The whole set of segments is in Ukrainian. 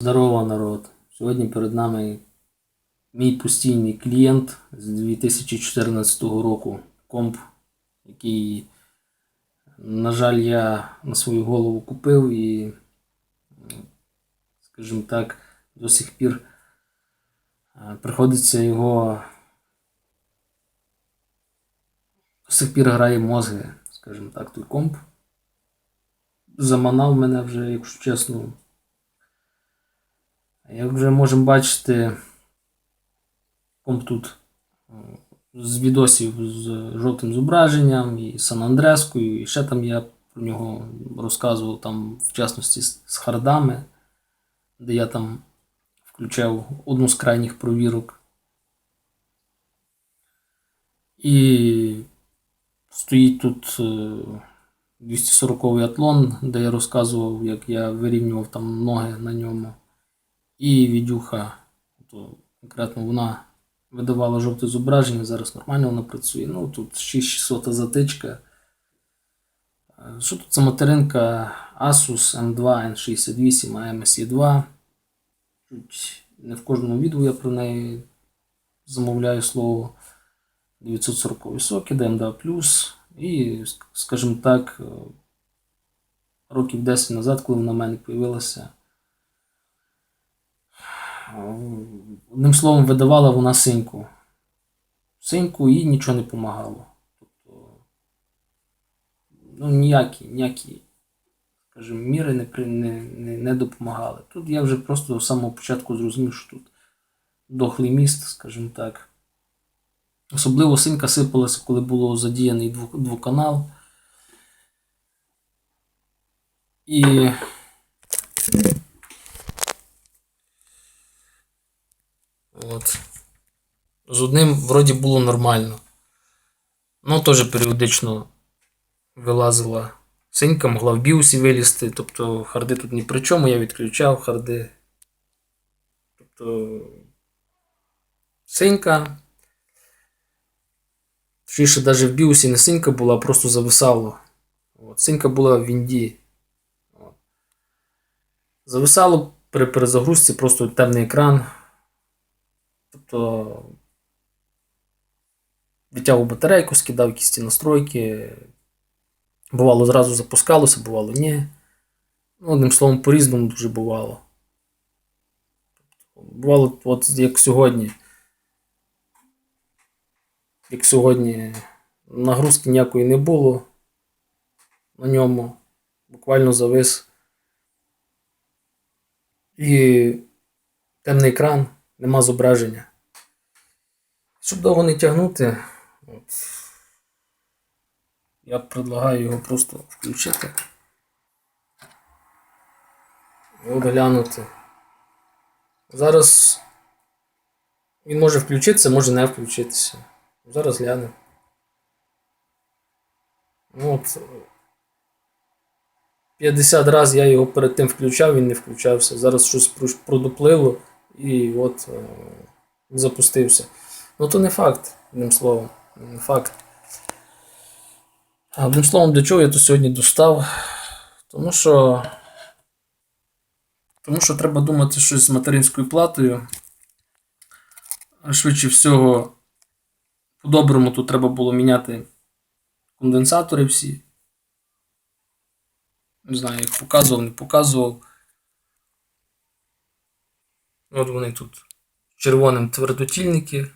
Здорово, народ! Сьогодні перед нами мій постійний клієнт з 2014 року комп, який, на жаль, я на свою голову купив і, скажімо так, до сих пір е, приходиться його. До сих пір грає мозги, скажімо так, той комп. Заманав мене вже, якщо чесно. Як вже можемо бачити, комп тут е, з відосів з жовтим зображенням і Сан Андрескою, і ще там я про нього розказував, там, в частності з хардами, де я там включав одну з крайніх провірок. І стоїть тут е, 240-й атлон, де я розказував, як я вирівнював там ноги на ньому. І відюха, то конкретно вона видавала жовте зображення, зараз нормально вона працює. Ну тут 6600 затичка. Е, Що тут за материнка Asus M2 N68 AMSE 2. Чуть не в кожному відео я про неї замовляю слово 940 соки, DMDA+. І, скажімо так, е, років 10 назад, коли вона в мене появилася. Одним словом, видавала вона синьку. Синьку і нічого не допомагало. Тобто, ну, ніякі, ніякі, скажімо, міри не, не, не, не допомагали. Тут я вже просто з самого початку зрозумів, що тут дохлий міст, скажімо так. Особливо синька сипалася, коли було задіяний двоканал. І От. З одним вроді було нормально. Ну, теж періодично вилазила синька, могла в біусі вилізти. Тобто харди тут ні при чому, я відключав харди. Тобто синька. Точніше, навіть в біусі не синька була, а просто зависало. От. Синька була в Вінді. От. Зависало при перезагрузці просто темний екран. Тобто відтягував батарейку, скидав якісь ті настройки. Бувало, зразу запускалося, бувало ні. Ну, одним словом, по-різному дуже бувало. Бувало, от як сьогодні. Як сьогодні нагрузки ніякої не було на ньому. Буквально завис. І темний екран, нема зображення. Щоб довго не тягнути, от, я предлагаю його просто включити. От. Зараз він може включитися, може не включитися. Зараз глянемо. Ну, от, 50 разів я його перед тим включав, він не включався. Зараз щось про- продуплило і от е, запустився. Ну то не факт, одним словом. Не факт. Одним словом, для чого я то сьогодні достав? Тому що. Тому що треба думати щось з материнською платою. Швидше всього, по-доброму тут треба було міняти конденсатори всі. Не знаю, як показував, не показував. От вони тут червоним твердотільники.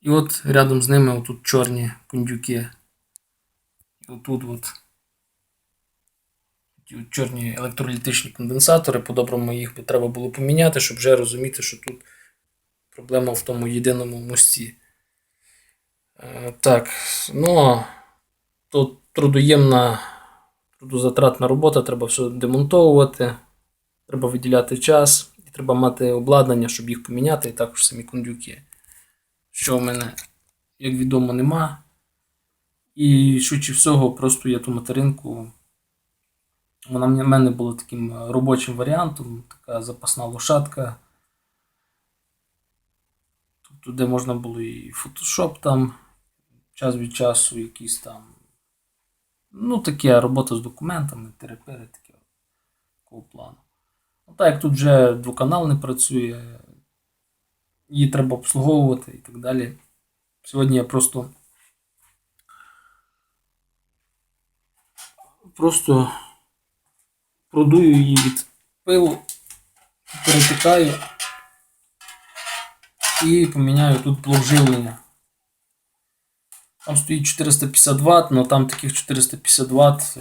І от рядом з ними отут чорні кондюки. І отут от. чорні електролітичні конденсатори. По-доброму їх би треба було поміняти, щоб вже розуміти, що тут проблема в тому єдиному мості. Е, так, ну тут трудоємна, трудозатратна робота, треба все демонтовувати, треба виділяти час, і треба мати обладнання, щоб їх поміняти, і також самі кондюки що в мене, як відомо, нема. І швидше всього, просто я ту материнку. Вона в мене була таким е, робочим варіантом, така запасна лошадка. Тобто, де можна було і Photoshop там, час від часу якісь там. Ну, таке робота з документами, терапери, такого плану. так як тут вже двоканал не працює, її треба обслуговувати і так далі. Сьогодні я просто. Просто продую її від пилу, перетикаю і поміняю тут блок живлення. Там стоїть 450 Вт, але там таких 450 Вт, е,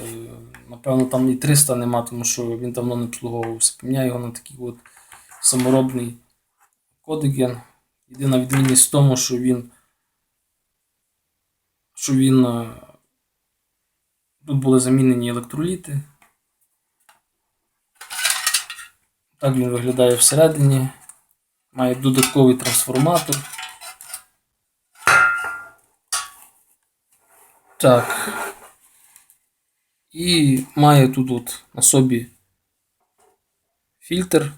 напевно, там і 300 нема, тому що він давно не обслуговувався. Поміняю його на такий от саморобний кодеген. Єдина відмінність в тому, що він, що він е, тут були замінені електроліти. Так він виглядає всередині. Має додатковий трансформатор. Так. І має тут от на собі фільтр.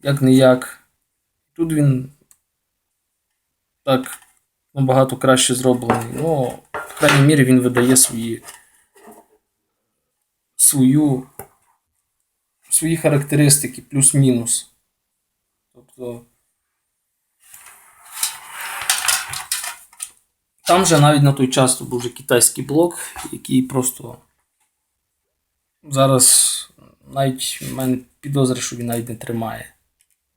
Як не як. Тут він так набагато краще зроблений. Ну, в крайній мірі він видає свої свою свої характеристики, плюс-мінус. Тобто. Там же навіть на той час був вже китайський блок, який просто зараз навіть в мене підозри, що він навіть не тримає.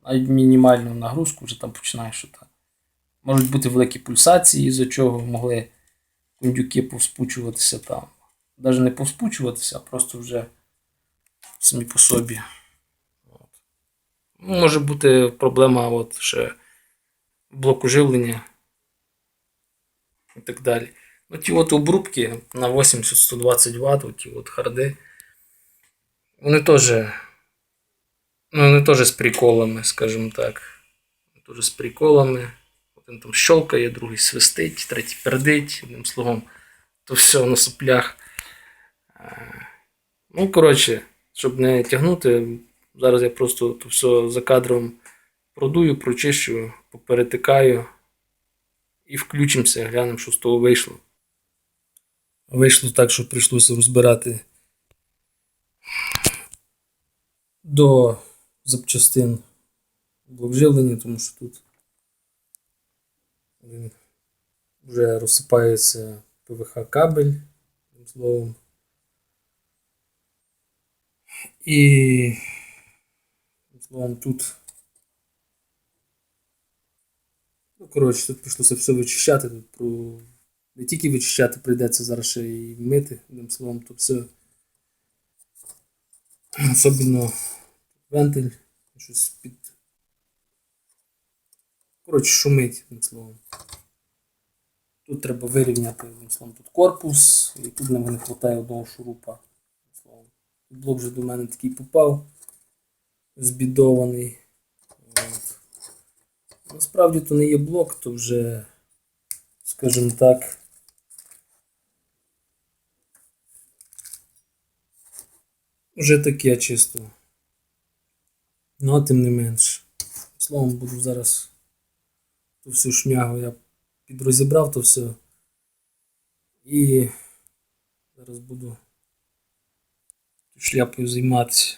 Навіть мінімальну нагрузку вже там починає там. Можуть бути великі пульсації, з-за чого могли кондюки повспучуватися там. Навіть не повспучуватися, а просто вже самі по собі. От. Може бути проблема от ще блоку живлення і так далі. Ну, ті от обрубки на 80-120 Вт, ті от харди, вони теж, ну, вони теж з приколами, скажімо так. Теж з приколами. Один там щелкає, другий свистить, третій пердить, одним словом, то все на соплях. Е, Ну, коротше, щоб не тягнути, зараз я просто то все за кадром продую, прочищу, поперетикаю і включимося, глянемо, що з того вийшло. Вийшло так, що прийшлося розбирати до запчастин блок живлення, тому що тут він вже розсипається ПВХ кабель, одним словом. І словом тут. Ну, коротше, тут прийшлося все вичищати. Тут про... Не тільки вичищати, прийдеться зараз ще і мити, одним словом, то все. Особливо вентиль, щось під. Коротше, шумить, одним словом. Тут треба вирівняти, одним словом, тут корпус, і тут нам не вистачає одного шурупа. словом. Блок вже до мене такий попав, збідований. От. Насправді то не є блок, то вже, скажімо так. Вже таке чисто. Ну, а тим не менш. Словом, буду зараз ту всю шнягу я підрозібрав то все. І зараз буду шляпою займатися.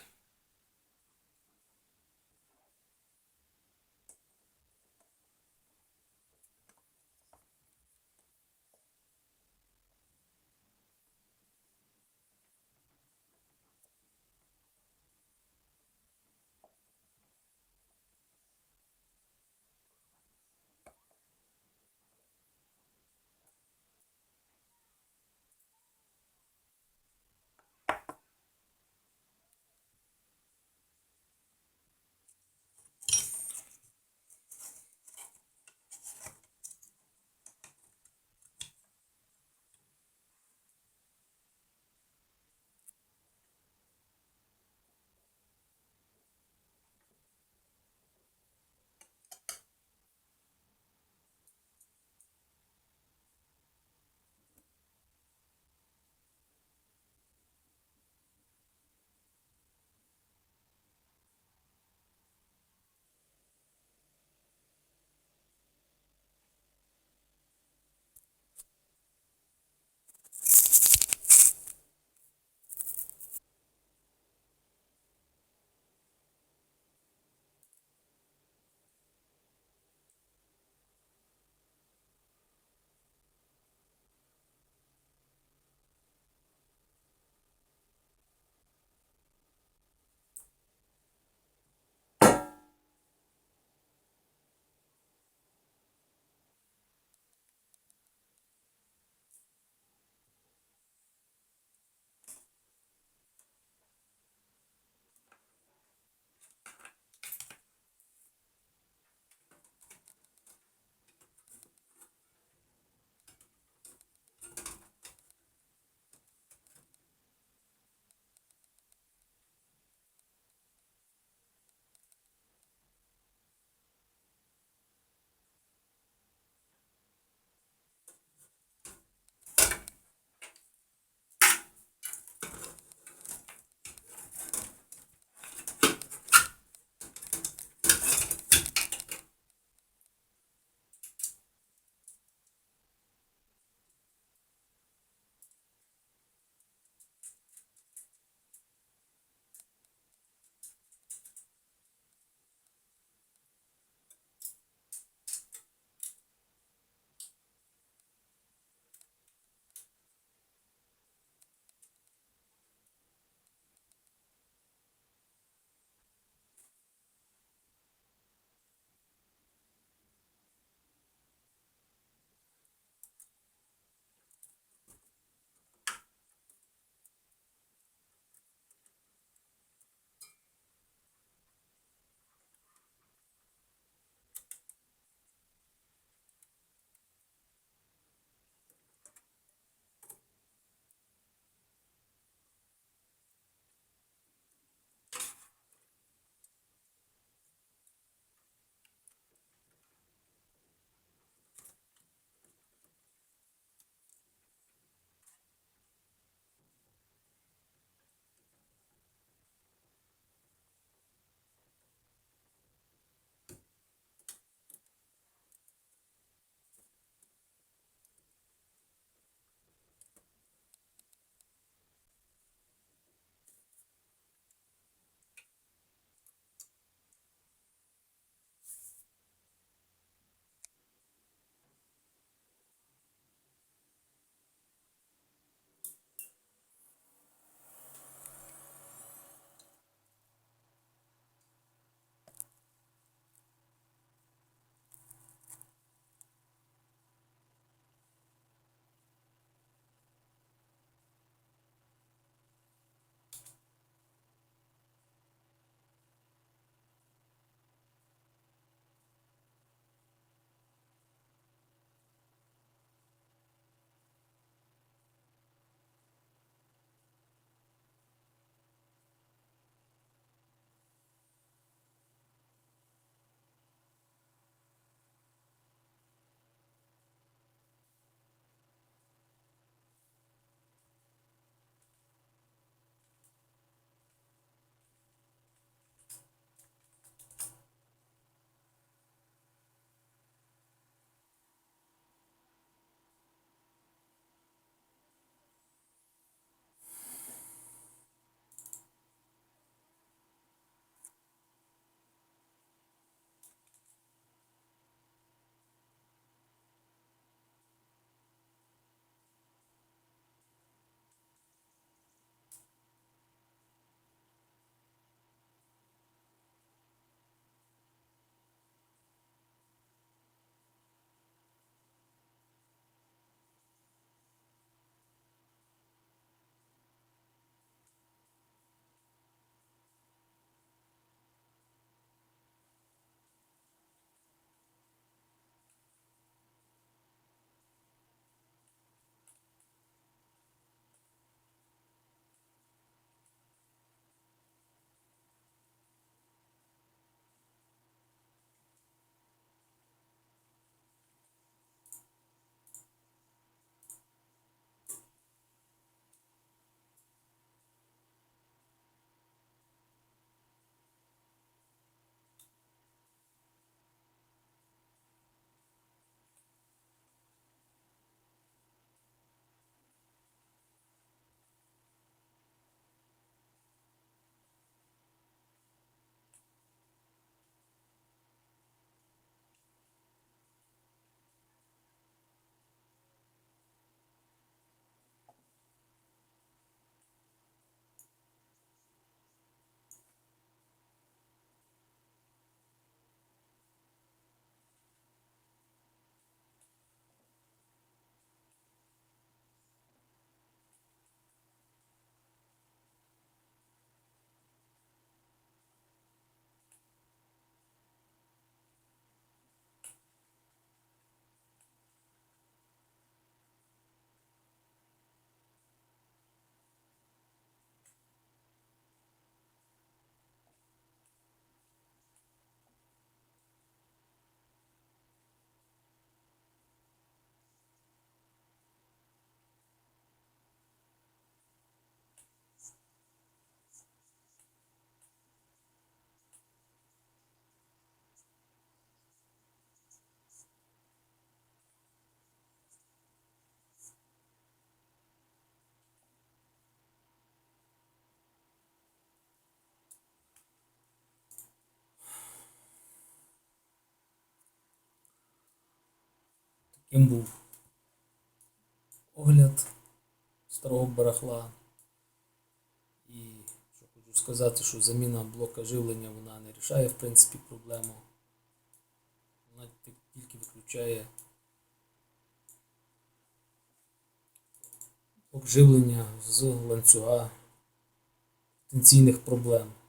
Таким був огляд старого барахла. І що хочу сказати, що заміна блока живлення вона не рішає в принципі проблему. Вона тільки виключає блок живлення з ланцюга потенційних проблем.